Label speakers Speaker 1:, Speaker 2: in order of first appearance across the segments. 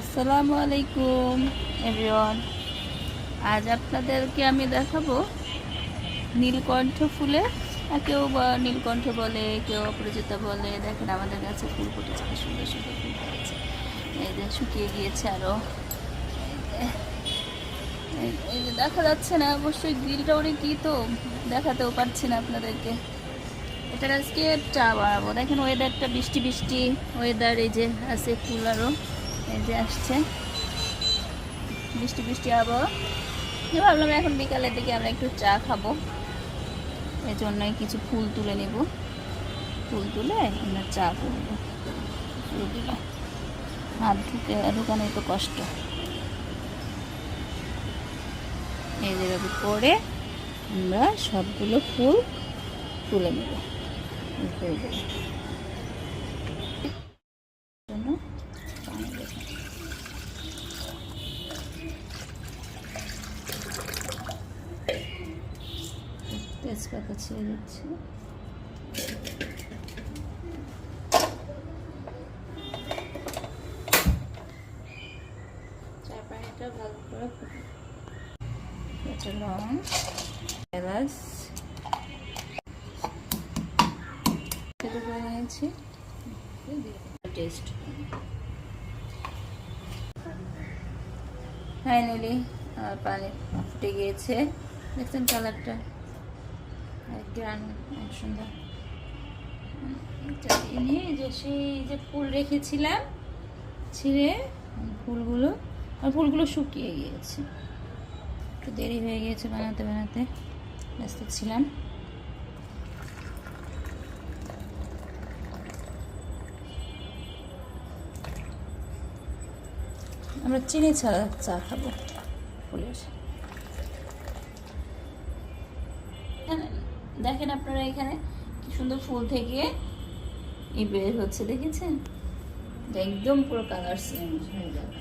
Speaker 1: আসসালামু আলাইকুম এভরিওয়ান আজ আপনাদেরকে আমি দেখাবো নীলকণ্ঠ ফুলে। কেউ বা নীলকণ্ঠ বলে, কেউ অপরাজিতা বলে। দেখেন আমাদের কাছে ফুল ফুটেছে সুন্দর সুন্দর ফুল ফুটেছে। এই যে শুকিয়ে গিয়েছে আরও এই যে দেখা যাচ্ছে না, অবশ্যই গ্রিলটা ওরে কি তো, দেখাতেও পারছি না আপনাদেরকে। এটার আজকে চা বানাবো দেখেন ওয়েদারটা বৃষ্টি বৃষ্টি ওয়েদার এই যে আছে ফুল আরও এই যে আসছে। বৃষ্টি বৃষ্টি আবহাওয়া ভাবলাম এখন বিকালের দিকে আমরা একটু চা খাব। এই জন্যই কিছু ফুল তুলে নেব। ফুল তুলে আমরা চা করব। ফুলগুলো হাত ঢুকে ঢুকানো তো কষ্ট। এই যেভাবে করে আমরা সবগুলো ফুল তুলে নেব। ফুলগুলো তেজপাতা ছেড়ে দিচ্ছি। ভালো করে কাঁচা লবণ, এলাচ। ফাইনালি আমার পানি ফুটে গিয়েছে। দেখছেন কালারটা গ্রান অনেক সুন্দর। নিয়ে যে সেই যে ফুল রেখেছিলাম, ছিঁড়ে ফুলগুলো, আর ফুলগুলো শুকিয়ে গিয়েছে। একটু দেরি হয়ে গিয়েছে বানাতে বানাতে। ব্যস্ত ছিলাম। আমরা চিনি ছাড়া চা খাব ফুলের। এখানে দেখেন আপনারা এখানে কি সুন্দর ফুল থেকে ই বের হচ্ছে, দেখেছেন? একদম পুরো কালার চেঞ্জ হয়ে যাবে।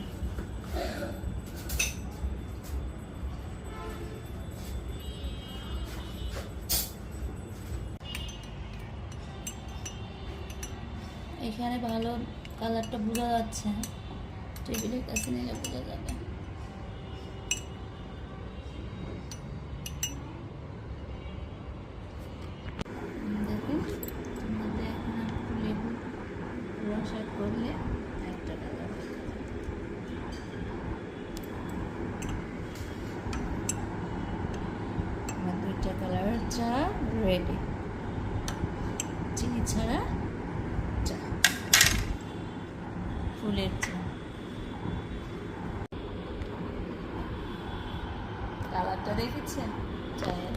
Speaker 1: এখানে ভালো কালারটা বোঝা যাচ্ছে। টেবিলের কাছে নিলে বোঝা যাবে দেখুন মধ্যে এখন একটু লেবু অ্যাড করলে একটা কালার আমার দুইটা কালার চা রেডি চিনি ছাড়া চা। ফুলের চা। কালারটা দেখেছেন? চায়ের